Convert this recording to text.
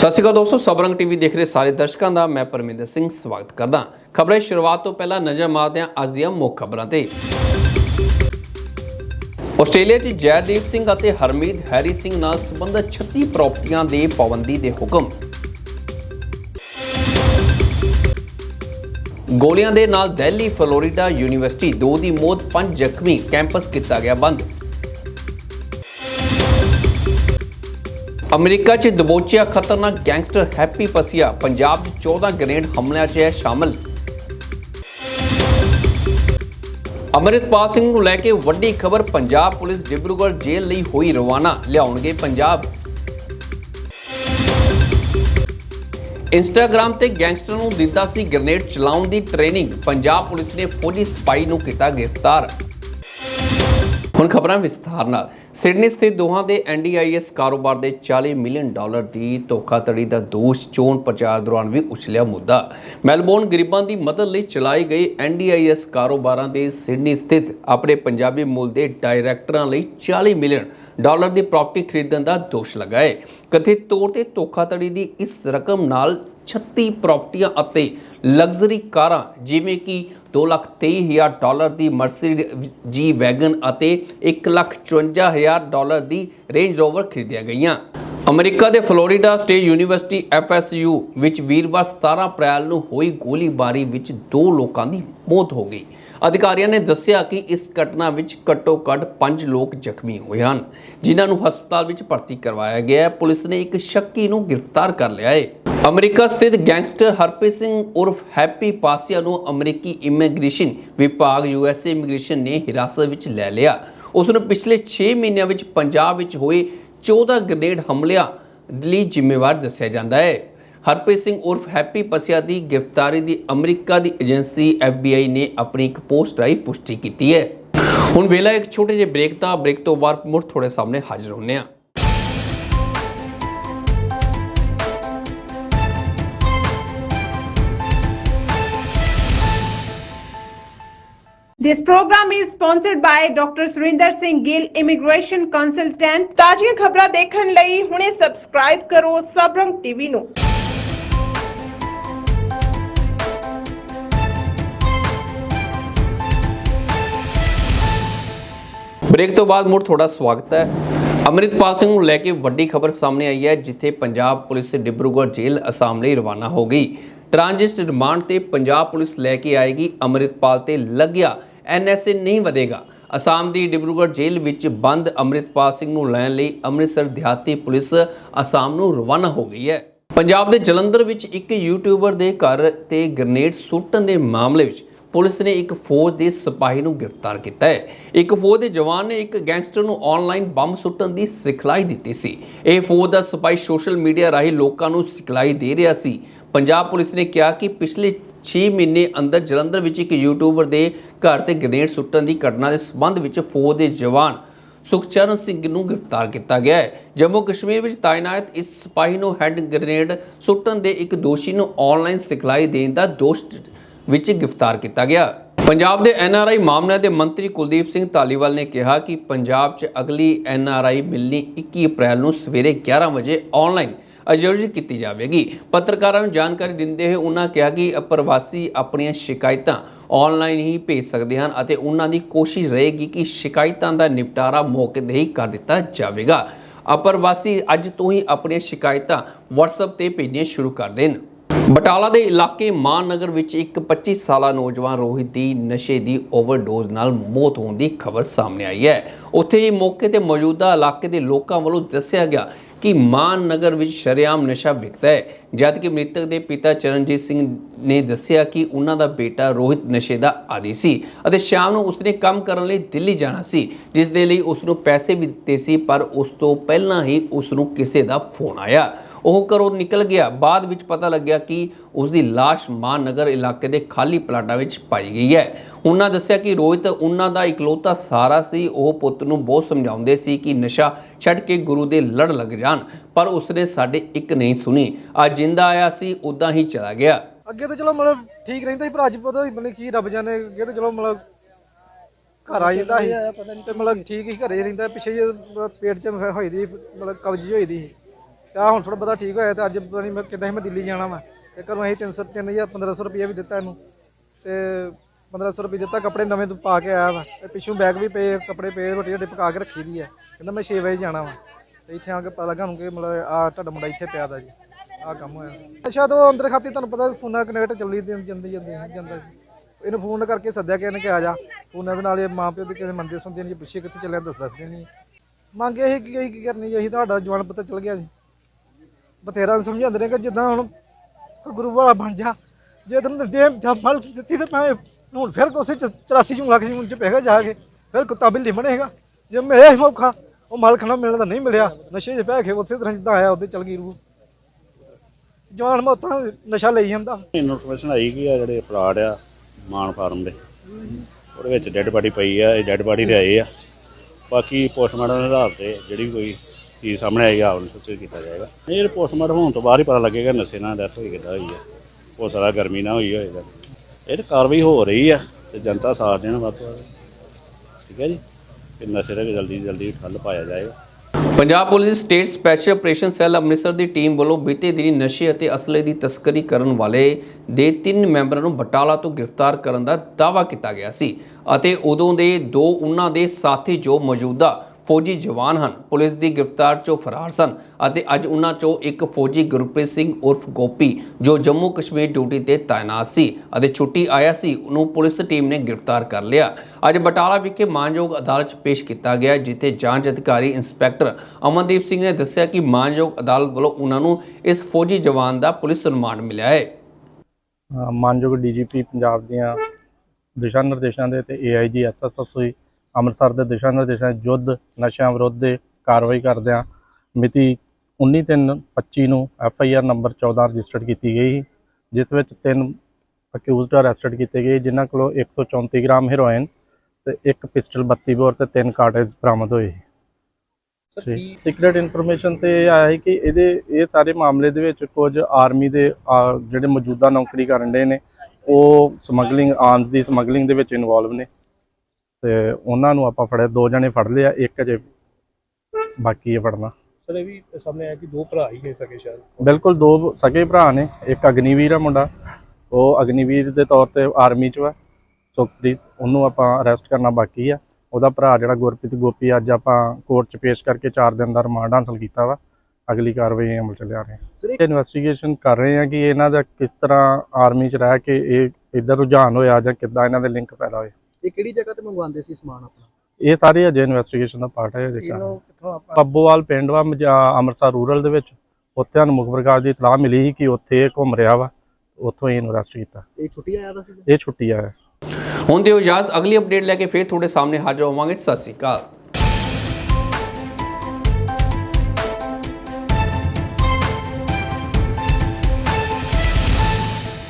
ਸਤਿ ਸ਼੍ਰੀ ਅਕਾਲ ਦੋਸਤੋ ਸਬਰੰਗ ਟੀਵੀ ਦੇਖ ਰਹੇ ਸਾਰੇ ਦਰਸ਼ਕਾਂ ਦਾ, ਮੈਂ ਪਰਮਿੰਦਰ ਸਿੰਘ ਸਵਾਗਤ ਕਰਦਾ ਖਬਰਾਂ ਸ਼ੁਰੂਆਤ ਤੋਂ ਪਹਿਲਾਂ ਨਜ਼ਰ ਮਾਰਦੇ ਹਾਂ ਅੱਜ ਦੀਆਂ ਮੁੱਖ ਖਬਰਾਂ ਤੇ। ਆਸਟ੍ਰੇਲੀਆ 'ਚ ਜੈਦੀਪ ਸਿੰਘ ਅਤੇ ਹਰਮੀਤ ਹੈਰੀ ਸਿੰਘ ਨਾਲ ਸੰਬੰਧਿਤ 36 ਪ੍ਰਾਪਰਟੀਆਂ ਦੇ ਪਾਬੰਦੀ ਦੇ ਹੁਕਮ। ਗੋਲੀਆਂ ਦੇ ਨਾਲ ਦਿੱਲੀ, ਫਲੋਰੀਡਾ ਯੂਨੀਵਰਸਿਟੀ ਦੋ ਦੀ ਮੌਤ, ਪੰਜ ਜ਼ਖਮੀ, ਕੈਂਪਸ ਕੀਤਾ ਗਿਆ ਬੰਦ। ਅਮਰੀਕਾ 'ਚ ਦਬੋਚਿਆ ਖਤਰਨਾਕ ਗੈਂਗਸਟਰ ਹੈਪੀ ਪਸੀਆ ਪੰਜਾਬ 'ਚ 14 ਗ੍ਰੇਨੇਡ ਹਮਲਿਆਂ 'ਚ ਹੈ ਸ਼ਾਮਲ। ਅਮਰਿਤਪਾਲ ਸਿੰਘ ਨੂੰ ਲੈ ਕੇ ਵੱਡੀ ਖਬਰ, ਪੰਜਾਬ ਪੁਲਿਸ ਡਿਬਰੂਗੜ੍ਹ ਜੇਲ੍ਹ ਲਈ ਹੋਈ ਰਵਾਨਾ, ਲਿਆਉਣਗੇ ਪੰਜਾਬ। ਇੰਸਟਾਗ੍ਰam ਤੇ ਗੈਂਗਸਟਰ ਨੂੰ ਦਿੱਤਾ ਸੀ ਗ੍ਰੇਨੇਡ ਚਲਾਉਣ ਦੀ ਟ੍ਰੇਨਿੰਗ, ਪੰਜਾਬ ਪੁਲਿਸ ਨੇ ਫੌਜੀ ਸਪਾਈ ਨੂੰ ਕੀਤਾ ਗ੍ਰਿਫਤਾਰ। ਹੁਣ ਖਬਰਾਂ ਵਿਸਥਾਰ ਨਾਲ। ਸਿਡਨੀ ਸਥਿਤ ਦੋਹਾਂ ਦੇ ਐਨਡੀਆਈਐਸ ਕਾਰੋਬਾਰ ਦੇ 40 ਮਿਲੀਅਨ ਡਾਲਰ ਦੀ ਧੋਖਾਧੜੀ ਦਾ ਦੋਸ਼, ਚੋਣ ਪ੍ਰਚਾਰ ਦੌਰਾਨ ਵੀ ਉਛਲਿਆ ਮੁੱਦਾ। ਮੈਲਬੌਰਨ ਗਰੀਬਾਂ ਦੀ ਮਦਦ ਲਈ ਚਲਾਏ ਗਏ ਐਨਡੀਆਈਐਸ ਕਾਰੋਬਾਰਾਂ ਦੇ ਸਿਡਨੀ ਸਥਿਤ ਆਪਣੇ ਪੰਜਾਬੀ ਮੂਲ ਦੇ ਡਾਇਰੈਕਟਰਾਂ ਲਈ 40 ਮਿਲੀਅਨ ਡਾਲਰ ਦੀ ਪ੍ਰਾਪਰਟੀ ਖਰੀਦਣ ਦਾ ਦੋਸ਼ ਲਗਾਏ। ਕਥਿਤ ਤੌਰ ਤੇ ਧੋਖਾਧੜੀ ਦੀ ਇਸ ਰਕਮ ਨਾਲ 36 ਪ੍ਰਾਪਰਟੀਆਂ ਅਤੇ ਲਗਜ਼ਰੀ ਕਾਰਾਂ, ਜਿਵੇਂ ਕਿ 223000 ਡਾਲਰ ਦੀ ਮਰਸੀਡੀਜ਼ ਜੀ ਵੈਗਨ ਅਤੇ 154000 ਡਾਲਰ ਦੀ ਰੇਂਜ ਰੋਵਰ ਖਰੀਦੀਆਂ ਗਈਆਂ। ਅਮਰੀਕਾ ਦੇ ਫਲੋਰੀਡਾ ਸਟੇਟ ਯੂਨੀਵਰਸਿਟੀ FSU ਵਿੱਚ ਵੀਰਵਾਰ 17 ਅਪ੍ਰੈਲ ਨੂੰ ਹੋਈ ਗੋਲੀਬਾਰੀ ਵਿੱਚ ਦੋ ਲੋਕਾਂ ਦੀ ਮੌਤ ਹੋ ਗਈ। ਅਧਿਕਾਰੀਆਂ ਨੇ ਦੱਸਿਆ ਕਿ ਇਸ ਘਟਨਾ ਵਿੱਚ ਘੱਟੋ-ਘੱਟ 5 ਲੋਕ ਜ਼ਖਮੀ ਹੋਏ ਹਨ, ਜਿਨ੍ਹਾਂ ਨੂੰ ਹਸਪਤਾਲ ਵਿੱਚ ਭਰਤੀ ਕਰਵਾਇਆ ਗਿਆ ਹੈ। ਪੁਲਿਸ ਨੇ ਇੱਕ ਸ਼ੱਕੀ ਨੂੰ ਗ੍ਰਿਫਤਾਰ ਕਰ ਲਿਆ ਹੈ। ਅਮਰੀਕਾ ਸਥਿਤ ਗੈਂਗਸਟਰ ਹਰਪ੍ਰੀਤ ਸਿੰਘ ਉਰਫ ਹੈਪੀ ਪਾਸੀਆ ਨੂੰ ਅਮਰੀਕੀ ਇਮੀਗ੍ਰੇਸ਼ਨ ਵਿਭਾਗ ਯੂਐਸਏ ਇਮੀਗ੍ਰੇਸ਼ਨ ਨੇ ਹਿਰਾਸਤ ਵਿੱਚ ਲੈ ਲਿਆ। ਉਸ ਨੂੰ ਪਿਛਲੇ 6 ਮਹੀਨਿਆਂ ਵਿੱਚ ਪੰਜਾਬ ਵਿੱਚ ਹੋਏ 14 ਗ੍ਰੇਨੇਡ ਹਮਲਿਆਂ ਲਈ ਜ਼ਿੰਮੇਵਾਰ ਦੱਸਿਆ ਜਾਂਦਾ ਹੈ। ਹਰਪ੍ਰੀਤ ਸਿੰਘ ਉਰਫ ਹੈਪੀ ਪਸੀਆ ਦੀ ਗ੍ਰਿਫਤਾਰੀ ਦੀ ਅਮਰੀਕਾ ਦੀ ਏਜੰਸੀ FBI ਨੇ ਆਪਣੀ ਇੱਕ ਪੋਸਟ ਰਾਹੀਂ ਪੁਸ਼ਟੀ ਕੀਤੀ ਹੈ। ਹੁਣ ਵੇਲਾ ਇੱਕ ਛੋਟੇ ਜਿਹੇ ਬ੍ਰੇਕ ਦਾ ਬ੍ਰੇਕ ਤੋਂ ਬਾਅਦ ਮੁੜ ਤੁਹਾਡੇ ਸਾਹਮਣੇ ਹਾਜ਼ਰ ਹੁੰਨੇ ਆ This program is sponsored by Dr. Surinder Singh Gill, Immigration Consultant. ਤਾਜ਼ੀਆਂ ਖਬਰਾਂ ਦੇਖਣ ਲਈ ਹੁਣੇ ਸਬਸਕ੍ਰਾਈਬ ਕਰੋ ਸਬਰੰਗ ਟੀਵੀ ਨੂੰ। ਬ੍ਰੇਕ ਤੋਂ ਬਾਅਦ ਮੁੜ ਤੁਹਾਡਾ ਸਵਾਗਤ ਹੈ ਅੰਮ੍ਰਿਤਪਾਲ ਸਿੰਘ ਨੂੰ ਲੈ ਕੇ ਵੱਡੀ ਖਬਰ ਸਾਹਮਣੇ ਆਈ ਹੈ, ਜਿੱਥੇ ਪੰਜਾਬ ਪੁਲਿਸ ਡਿਬਰੂਗੜ੍ਹ ਜੇਲ੍ਹ ਅਸਾਮ ਲਈ ਰਵਾਨਾ ਹੋ ਗਈ ਟ੍ਰਾਂਜਿਟ ਰਿਮਾਂਡ ਤੇ ਪੰਜਾਬ ਪੁਲਿਸ ਲੈ ਕੇ ਆਏਗੀ, ਅੰਮ੍ਰਿਤਪਾਲ ਤੇ ਲੱਗਿਆ ਐਨਐਸਏ ਨਹੀਂ ਵਧੇਗਾ। ਅਸਾਮ ਦੀ ਡਿਬਰੂਗੜ੍ਹ ਜੇਲ੍ਹ ਵਿੱਚ ਬੰਦ ਅੰਮ੍ਰਿਤਪਾਲ ਸਿੰਘ ਨੂੰ ਲੈਣ ਲਈ ਅੰਮ੍ਰਿਤਸਰ ਦਿਹਾਤੀ ਪੁਲਿਸ ਅਸਾਮ ਨੂੰ ਰਵਾਨਾ ਹੋ ਗਈ ਹੈ। ਪੰਜਾਬ ਦੇ ਜਲੰਧਰ ਵਿੱਚ ਇੱਕ ਯੂਟਿਊਬਰ ਦੇ ਘਰ ਤੇ ਗ੍ਰਨੇਡ ਸੁੱਟਣ ਦੇ ਮਾਮਲੇ ਵਿੱਚ ਪੁਲਿਸ ਨੇ ਇੱਕ ਫੌਜ ਦੇ ਸਿਪਾਹੀ ਨੂੰ ਗ੍ਰਿਫਤਾਰ ਕੀਤਾ ਹੈ। ਇੱਕ ਫੌਜ ਦੇ ਜਵਾਨ ਨੇ ਇੱਕ ਗੈਂਗਸਟਰ ਨੂੰ ਆਨਲਾਈਨ ਬੰਬ ਸੁੱਟਣ ਦੀ ਸਿਖਲਾਈ ਦਿੱਤੀ ਸੀ। ਇਹ ਫੌਜ ਦਾ ਸਿਪਾਹੀ ਸੋਸ਼ਲ ਮੀਡੀਆ ਰਾਹੀਂ ਲੋਕਾਂ ਨੂੰ ਸਿਖਲਾਈ ਦੇ ਰਿਹਾ ਸੀ। ਪੰਜਾਬ ਪੁਲਿਸ ਨੇ ਕਿਹਾ ਕਿ ਪਿਛਲੇ 6 ਮਹੀਨੇ ਅੰਦਰ ਜਲੰਧਰ ਵਿੱਚ ਇੱਕ ਯੂਟਿਊਬਰ ਦੇ ਘਰ ਤੇ ਗ੍ਰੇਨੇਡ ਸੁੱਟਣ ਦੀ ਘਟਨਾ ਦੇ ਸੰਬੰਧ ਵਿੱਚ ਫੌਜ ਦੇ ਜਵਾਨ ਸੁਖਚਰਨ ਸਿੰਘ ਨੂੰ ਗ੍ਰਿਫਤਾਰ ਕੀਤਾ ਗਿਆ ਹੈ। ਜੰਮੂ ਕਸ਼ਮੀਰ ਵਿੱਚ ਤਾਇਨਾਤ ਇਸ ਸਿਪਾਹੀ ਨੂੰ ਹੈਂਡ ਗ੍ਰੇਨੇਡ ਸੁੱਟਣ ਦੇ ਇੱਕ ਦੋਸ਼ੀ ਨੂੰ ਆਨਲਾਈਨ ਸਿਖਲਾਈ ਦੇਣ ਦਾ ਦੋਸ਼ ਵਿੱਚ ਗ੍ਰਿਫਤਾਰ ਕੀਤਾ ਗਿਆ। ਪੰਜਾਬ ਦੇ ਐਨਆਰਆਈ ਮਾਮਲਿਆਂ ਦੇ ਮੰਤਰੀ ਕੁਲਦੀਪ ਸਿੰਘ ਧਾਲੀਵਾਲ ਨੇ ਕਿਹਾ ਕਿ ਪੰਜਾਬ 'ਚ ਅਗਲੀ ਐਨਆਰਆਈ ਮਿਲਣੀ 21 ਅਪ੍ਰੈਲ ਨੂੰ ਸਵੇਰੇ 11 ਵਜੇ ਆਨਲਾਈਨ ਆਯੋਜਿਤ ਕੀਤੀ ਜਾਵੇਗੀ। ਪੱਤਰਕਾਰਾਂ ਨੂੰ ਜਾਣਕਾਰੀ ਦਿੰਦੇ ਹੋਏ ਉਹਨਾਂ ਕਿਹਾ ਕਿ ਪ੍ਰਵਾਸੀ ਆਪਣੀਆਂ ਸ਼ਿਕਾਇਤਾਂ ਆਨਲਾਈਨ ਹੀ ਭੇਜ ਸਕਦੇ ਹਨ ਅਤੇ ਉਹਨਾਂ ਦੀ ਕੋਸ਼ਿਸ਼ ਰਹੇਗੀ ਕਿ ਸ਼ਿਕਾਇਤਾਂ ਦਾ ਨਿਪਟਾਰਾ ਮੌਕੇ 'ਤੇ ਹੀ ਕਰ ਦਿੱਤਾ ਜਾਵੇਗਾ। ਅਪਰਵਾਸੀ ਅੱਜ ਤੋਂ ਹੀ ਆਪਣੀਆਂ ਸ਼ਿਕਾਇਤਾਂ WhatsApp ਤੇ ਭੇਜਣੀਆਂ ਸ਼ੁਰੂ ਕਰ ਦੇਣ। ਬਟਾਲਾ ਦੇ ਇਲਾਕੇ ਮਾਨਨਗਰ ਵਿੱਚ ਇੱਕ 25 ਸਾਲਾ ਨੌਜਵਾਨ ਰੋਹਿਤ ਦੀ ਨਸ਼ੇ ਦੀ ਓਵਰਡੋਜ਼ ਨਾਲ ਮੌਤ ਹੋਣ ਦੀ ਖਬਰ ਸਾਹਮਣੇ ਆਈ ਹੈ। ਉੱਥੇ ਹੀ ਮੌਕੇ ਤੇ ਮੌਜੂਦਾ ਇਲਾਕੇ ਦੇ ਲੋਕਾਂ ਵੱਲੋਂ ਦੱਸਿਆ ਗਿਆ ਕਿ ਮਾਨ ਨਗਰ ਵਿੱਚ ਸ਼ਰੇਆਮ ਨਸ਼ਾ ਵਿਕਦਾ ਹੈ। ਜਦ ਕਿ ਮ੍ਰਿਤਕ ਦੇ ਪਿਤਾ ਚਰਨਜੀਤ ਸਿੰਘ ਨੇ ਦੱਸਿਆ ਕਿ ਉਹਨਾਂ ਦਾ ਬੇਟਾ ਰੋਹਿਤ ਨਸ਼ੇ ਦਾ ਆਦੀ ਸੀ ਅਤੇ ਸ਼ਾਮ ਨੂੰ ਉਸਨੇ ਕੰਮ ਕਰਨ ਲਈ ਦਿੱਲੀ ਜਾਣਾ ਸੀ, ਜਿਸ ਦੇ ਲਈ ਉਸ ਨੂੰ ਪੈਸੇ ਵੀ ਦਿੱਤੇ ਸੀ, ਪਰ ਉਸ ਤੋਂ ਪਹਿਲਾਂ ਹੀ ਉਸ ਨੂੰ ਕਿਸੇ ਦਾ ਫੋਨ ਆਇਆ। ਉਹ ਘਰੋਂ ਨਿਕਲ ਗਿਆ। ਬਾਅਦ ਵਿੱਚ ਪਤਾ ਲੱਗਿਆ ਕਿ ਉਸ ਦੀ ਲਾਸ਼ ਮਾਨਨਗਰ ਇਲਾਕੇ ਦੇ ਖਾਲੀ ਪਲਾਟਾਂ ਵਿੱਚ ਪਾਈ ਗਈ ਹੈ। ਉਹਨਾਂ ਦੱਸਿਆ ਕਿ ਰੋਹਿਤ ਉਹਨਾਂ ਦਾ ਇਕਲੌਤਾ ਸਹਾਰਾ ਸੀ। ਉਹ ਪੁੱਤ ਨੂੰ ਬਹੁਤ ਸਮਝਾਉਂਦੇ ਸੀ ਕਿ ਨਸ਼ਾ ਛੱਡ ਕੇ ਗੁਰੂ ਦੇ ਲੜ ਲੱਗ ਜਾਣ ਪਰ ਉਸਨੇ ਸਾਡੇ ਇੱਕ ਨਹੀਂ ਸੁਣੀ। ਅੱਜ ਜਿੰਦਾ ਆਇਆ ਸੀ ਉਦਾਂ ਹੀ ਚਲਾ ਗਿਆ। ਅੱਗੇ ਤਾਂ ਚਲੋ ਮਤਲਬ ਠੀਕ ਰਹਿੰਦਾ ਸੀ ਪਰ ਅੱਜ ਪਤਾ ਨਹੀਂ ਮਤਲਬ ਕੀ ਰੱਬ ਜਾਣੇ ਅੱਗੇ ਤਾਂ ਚਲੋ ਮਤਲਬ ਘਰ ਆ ਜਾਂਦਾ ਸੀ ਤੇ ਮਤਲਬ ਠੀਕ ਹੀ ਘਰੇ ਰਹਿੰਦਾ ਪਿੱਛੇ ਜੇ ਪੇਟ 'ਚ ਹੋਈ ਦੀ ਮਤਲਬ ਕਬਜ਼ ਹੋਈ ਦੀ ਸੀ। ਤੇ ਆਹ ਹੁਣ ਥੋੜਾ ਬਹੁਤਾ ਠੀਕ ਹੋਇਆ ਤੇ ਅੱਜ ਪਤਾ ਨਹੀਂ ਮੈਂ ਕਿੱਦਾਂ ਸੀ ਮੈਂ ਦਿੱਲੀ ਜਾਣਾ ਵਾ। ਤੇ ਘਰੋਂ ਅਸੀਂ 300 3000 1500 ਰੁਪਏ ਵੀ ਦਿੱਤਾ ਇਹਨੂੰ। ਤੇ 1500 ਰੁਪਏ ਦਿੱਤਾ, ਕੱਪੜੇ ਨਵੇਂ ਤੋਂ ਪਾ ਕੇ ਆਇਆ ਵਾ। ਤੇ ਪਿੱਛੋਂ ਬੈਗ ਵੀ ਪਏ, ਕੱਪੜੇ ਪਏ, ਰੋਟੀ ਰੋਟੀ ਪਕਾ ਕੇ ਰੱਖੀ ਦੀ ਹੈ ਕਹਿੰਦਾ ਮੈਂ 6 ਵਜੇ ਜਾਣਾ ਵਾ। ਤੇ ਇੱਥੇ ਆ ਕੇ ਪਤਾ ਲੱਗਾ ਹੁਣ ਕਿ ਮਤਲਬ ਆ ਤੁਹਾਡਾ ਮੁੰਡਾ ਇੱਥੇ ਪਿਆ ਦਾ ਜੀ। ਆ ਕੰਮ ਹੋਇਆ। ਅੱਛਾ, ਤੋਂ ਅੰਦਰ ਖਾਤੀ ਤੁਹਾਨੂੰ ਪਤਾ ਫੋਨਾਂ ਕਨੈਕਟ ਚੱਲੀ ਜਾਂਦੀ ਜਾਂਦੀ ਜਾਂਦਾ ਜੀ। ਇਹਨੂੰ ਫੋਨ ਕਰਕੇ ਸੱਦਿਆ ਕਿ ਇਹਨੇ ਕਿ ਆ ਜਾ। ਫੋਨਾਂ ਦੇ ਨਾਲ ਇਹ ਮਾਂ ਪਿਓ ਦੇ ਕਿਸੇ ਮੰਦੇ ਸੁਣਦੇ ਨਹੀਂ, ਪਿੱਛੇ ਕਿੱਥੇ ਚੱਲਿਆ ਦੱਸ ਦੱਸਦੇ ਨਹੀਂ। ਮੰਗੇ ਇਹ ਕੀ ਕੀ ਕਰਨੀ ਜੀ? ਅਸੀਂ ਤੁਹਾਡਾ ਜਵਾਨ ਪਤਾ ਚੱਲ ਗਿਆ ਜੀ। ਬਥੇਰਾ ਨੂੰ ਸਮਝਾਉਂਦੇ ਨੇ ਕਿ ਜਿੱਦਾਂ ਹੁਣ ਗੁਰੂ ਵਾਲਾ ਬਣ ਜਾ, ਜੇ ਤੈਨੂੰ ਦੇ ਜਾਂ ਦਿੱਤੀ ਤੇ ਮੈਂ ਹੁਣ ਫਿਰ ਕੋਸੇ 84 ਜੂ ਲੱਖ ਜੂ ਚ ਪੈਗਾ ਜਾ ਕੇ ਫਿਰ ਕੁੱਤਾ ਬਿੱਲੀ ਬਣੇਗਾ। ਜੇ ਮਿਲਿਆ ਸੀ ਮੌਕਾ, ਉਹ ਮਾਲ ਖਾਣਾ ਮਿਲਣ ਦਾ ਨਹੀਂ ਮਿਲਿਆ, ਨਸ਼ੇ 'ਚ ਪੈ ਕੇ ਉਸੇ ਤਰ੍ਹਾਂ ਜਿੱਦਾਂ ਆਇਆ, ਉਹਦੇ ਚੱਲ ਗਈ ਰੂ ਜਵਾਨ ਮੌਤਾਂ ਨਸ਼ਾ ਲਈ ਜਾਂਦਾ। ਇਨਫੋਰਮੇਸ਼ਨ ਆਈ ਕਿ ਆ ਜਿਹੜੇ ਪਲਾਟ ਆ ਮਾਨ ਫਾਰਮ ਦੇ। ਉਹਦੇ ਵਿੱਚ ਡੈੱਡ ਬਾਡੀ ਪਈ ਆ, ਇਹ ਡੈੱਡ ਬਾਡੀ ਲਿਆਏ ਆ। ਬਾਕੀ ਪੋਸਟਮਾਰਟਮ ਦੇ ਆਧਾਰ ਤੇ ਜਿਹੜੀ ਕੋਈ ਚੀਜ਼ ਸਾਹਮਣੇ ਆਏਗੀ ਆਉਣ ਸੂਚਿਤ ਕੀਤਾ ਜਾਏਗਾ। ਇਹ ਪੋਸਟਮਾਰਟਮ ਹੋਣ ਤੋਂ ਬਾਅਦ ਹੀ ਪਤਾ ਲੱਗੇਗਾ ਨਸ਼ੇ ਨਾਲ ਡੈਥ ਹੋਈ, ਕਿੱਦਾਂ ਹੋਈ ਆ। ਹੋ ਸਕਦਾ ਗਰਮੀ ਨਾਲ ਹੋਈ ਹੋਏਗਾ। ਇਹ ਤਾਂ ਕਾਰਵਾਈ ਹੋ ਰਹੀ ਆ ਤੇ ਜਨਤਾ ਸਾਥ ਦੇਣ ਵੱਧ ਤੋਂ ਵੱਧ। ਠੀਕ ਹੈ ਜੀ? ਤੇ ਨਸ਼ੇ ਦਾ ਜਲਦੀ ਜਲਦੀ ਠੱਲ ਪਾਇਆ ਜਾਏਗਾ। Punjab police state special operation cell Amritsar ਦੀ ਟੀਮ ਵੱਲੋਂ ਬੀਤੇ ਦਿਨੀ ਨਸ਼ੇ ਅਤੇ ਅਸਲੇ ਦੀ ਤਸਕਰੀ ਕਰਨ ਵਾਲੇ ਦੇ ਤਿੰਨ ਮੈਂਬਰਾਂ ਨੂੰ ਬਟਾਲਾ ਤੋਂ ਗ੍ਰਿਫਤਾਰ ਕਰਨ ਦਾ ਦਾਅਵਾ ਕੀਤਾ ਗਿਆ ਸੀ ਅਤੇ ਉਦੋਂ ਦੇ ਦੋ ਉਹਨਾਂ ਦੇ ਸਾਥੀ ਜੋ ਮੌਜੂਦਾ ਫੌਜੀ ਜਵਾਨ ਹਨ। ਪੁਲਿਸ ਦੀ ਗ੍ਰਿਫਤਾਰ ਚੋਂ ਫਰਾਰ ਸਨ ਅਤੇ ਅੱਜ ਉਹਨਾਂ ਚੋਂ ਇੱਕ ਫੌਜੀ ਗੁਰਪ੍ਰੀਤ ਸਿੰਘ ਉਰਫ ਗੋਪੀ ਜੋ ਜੰਮੂ ਕਸ਼ਮੀਰ ਡਿਊਟੀ ਤੇ ਤਾਇਨਾਤ ਸੀ ਅਤੇ ਛੁੱਟੀ ਆਇਆ ਸੀ ਉਹਨੂੰ ਪੁਲਿਸ ਟੀਮ ਨੇ ਗ੍ਰਿਫਤਾਰ ਕਰ ਲਿਆ। ਅੱਜ ਬਟਾਲਾ ਵਿਖੇ ਮਾਨਯੋਗ ਅਦਾਲਤ 'ਚ ਪੇਸ਼ ਕੀਤਾ ਗਿਆ ਜਿੱਥੇ ਜਾਂਚ ਅਧਿਕਾਰੀ ਇੰਸਪੈਕਟਰ ਅਮਨਦੀਪ ਸਿੰਘ ਨੇ ਦੱਸਿਆ ਕਿ ਮਾਨਯੋਗ ਅਦਾਲਤ ਵੱਲੋਂ ਉਹਨਾਂ ਨੂੰ ਇਸ ਫੌਜੀ ਜਵਾਨ ਦਾ ਪੁਲਿਸ ਸਨਮਾਨ ਮਿਲਿਆ ਹੈ। ਅ, ਮਾਨਯੋਗ ਡੀਜੀਪੀ ਪੰਜਾਬ ਦੀਆਂ ਦਿਸ਼ਾ ਨਿਰਦੇਸ਼ਾਂ ਦੇ ਤੇ ਏਆਈਜੀ ਐਸਐਸਐਸਸੀ ਅੰਮ੍ਰਿਤਸਰ ਦੇ ਦਿਸ਼ਾ ਨਿਰਦੇਸ਼ਾਂ ਯੁੱਧ ਨਸ਼ਿਆਂ ਵਿਰੁੱਧ ਦੇ ਕਾਰਵਾਈ ਕਰਦਿਆਂ ਮਿਤੀ 19/3/25 ਨੂੰ ਐਫਆਈਆਰ ਨੰਬਰ 14 ਰਜਿਸਟਰਡ ਕੀਤੀ ਗਈ ਜਿਸ ਵਿੱਚ ਤਿੰਨ ਅਕਿਊਜ਼ਡ ਅਰੈਸਟਡ ਕੀਤੇ ਗਏ ਜਿਨ੍ਹਾਂ ਕੋਲੋਂ 134 ਗ੍ਰਾਮ ਹੈਰੋਇਨ ਤੇ ਇੱਕ ਪਿਸਟਲ 32 ਬੋਰ ਤੇ ਤਿੰਨ ਕਾਰਟੇਜ ਬਰਾਮਦ ਹੋਏ ਸੀਕ੍ਰੀਟ ਇਨਫੋਰਮੇਸ਼ਨ ਤੇ ਇਹ ਆਇਆ ਹੈ ਕਿ ਇਹਦੇ ਇਹ ਸਾਰੇ ਮਾਮਲੇ ਦੇ ਵਿੱਚ ਕੁਝ ਆਰਮੀ ਦੇ ਜਿਹੜੇ ਮੌਜੂਦਾ ਨੌਕਰੀ ਕਰਨ ਦੇ ਨੇ ਉਹ ਸਮਗਲਿੰਗ ਆਰਮਸ ਦੀ ਸਮਗਲਿੰਗ ਦੇ ਵਿੱਚ ਇਨਵੋਲਵ ਨੇ। ਤੇ ਉਹਨਾਂ ਨੂੰ ਆਪਾਂ ਫੜਿਆ ਦੋ ਜਣੇ ਫੜ ਲਿਆ ਇੱਕ ਅਜੇ ਬਾਕੀ ਹੈ ਫੜਨਾ। ਸਰ ਇਹ ਵੀ ਸਾਹਮਣੇ ਆਇਆ ਕਿ ਦੋ ਭਰਾ ਹੀ ਹੈ ਸਕੇ ਸ਼ਾਇਦ। ਬਿਲਕੁਲ ਦੋ ਸਕੇ ਭਰਾ ਨੇ ਇੱਕ ਅਗਨੀਵੀਰ ਆ ਮੁੰਡਾ ਉਹ ਅਗਨੀਵੀਰ ਦੇ ਤੌਰ ਤੇ ਆਰਮੀ ਚ ਵਾ ਸੁਖਪ੍ਰੀਤ ਉਹਨੂੰ ਆਪਾਂ ਅਰੈਸਟ ਕਰਨਾ ਬਾਕੀ ਆ। ਉਹਦਾ ਭਰਾ ਜਿਹੜਾ ਗੁਰਪ੍ਰੀਤ ਗੋਪੀ ਅੱਜ ਆਪਾਂ ਕੋਰਟ ਚ ਪੇਸ਼ ਕਰਕੇ 4 ਦਿਨ ਦਾ ਰਿਮਾਂਡ ਹਾਸਲ ਕੀਤਾ ਵਾ। ਅਗਲੀ ਕਾਰਵਾਈ ਅਮਲ ਚ ਲਿਆ ਰਹੇ ਹਾਂ ਇਨਵੈਸਟੀਗੇਸ਼ਨ ਕਰ ਰਹੇ ਹਾਂ ਕਿ ਇਹਨਾਂ ਦਾ ਕਿਸ ਤਰ੍ਹਾਂ ਆਰਮੀ ਚ ਰਹਿ ਕੇ ਇਹ ਇਧਰ ਰੁਝਾਨ ਹੋਇਆ ਜਾਂ ਕਿੱਦਾਂ ਇਹਨਾਂ ਦੇ ਲਿੰਕ ਪੈਦਾ ਹੋਏ। ਇਹ ਕਿਹੜੀ ਜਗ੍ਹਾ ਤੇ ਮੰਗਵਾਉਂਦੇ ਸੀ ਸਮਾਨ ਆਪਣਾ? ਇਹ ਸਾਰੇ ਅਜੇ ਇਨਵੈਸਟੀਗੇਸ਼ਨ ਦਾ ਪਾਰਟ ਹੈ ਆਪਾਂ ਪੱਬੋਵਾਲ ਪਿੰਡ ਵਾ ਅੰਮ੍ਰਿਤਸਰ ਰੂਰਲ ਦੇ ਵਿੱਚ। ਉੱਥੇ ਸਾਨੂੰ ਮੁਖ ਪ੍ਰਕਾਸ਼ ਦੀ ਇਤਲਾਹ ਮਿਲੀ ਸੀ ਕਿ ਉੱਥੇ ਘੁੰਮ ਰਿਹਾ ਵਾ। ਉੱਥੋਂ ਹੀ ਇਹਨੂੰ ਅਰੈਸਟ ਕੀਤਾ। ਇਹ ਛੁੱਟੀ ਆਇਆ ਦਾ ਸੀ? ਇਹ ਛੁੱਟੀ ਆ ਹੁਣ ਦਿਓ ਇਜਾਜ਼ਤ ਅਗਲੀ ਅਪਡੇਟ ਲੈ ਕੇ ਫਿਰ ਤੁਹਾਡੇ ਸਾਹਮਣੇ ਹਾਜ਼ਰ ਹੋਵਾਂਗੇ। ਸਤਿ ਸ਼੍ਰੀ ਅਕਾਲ।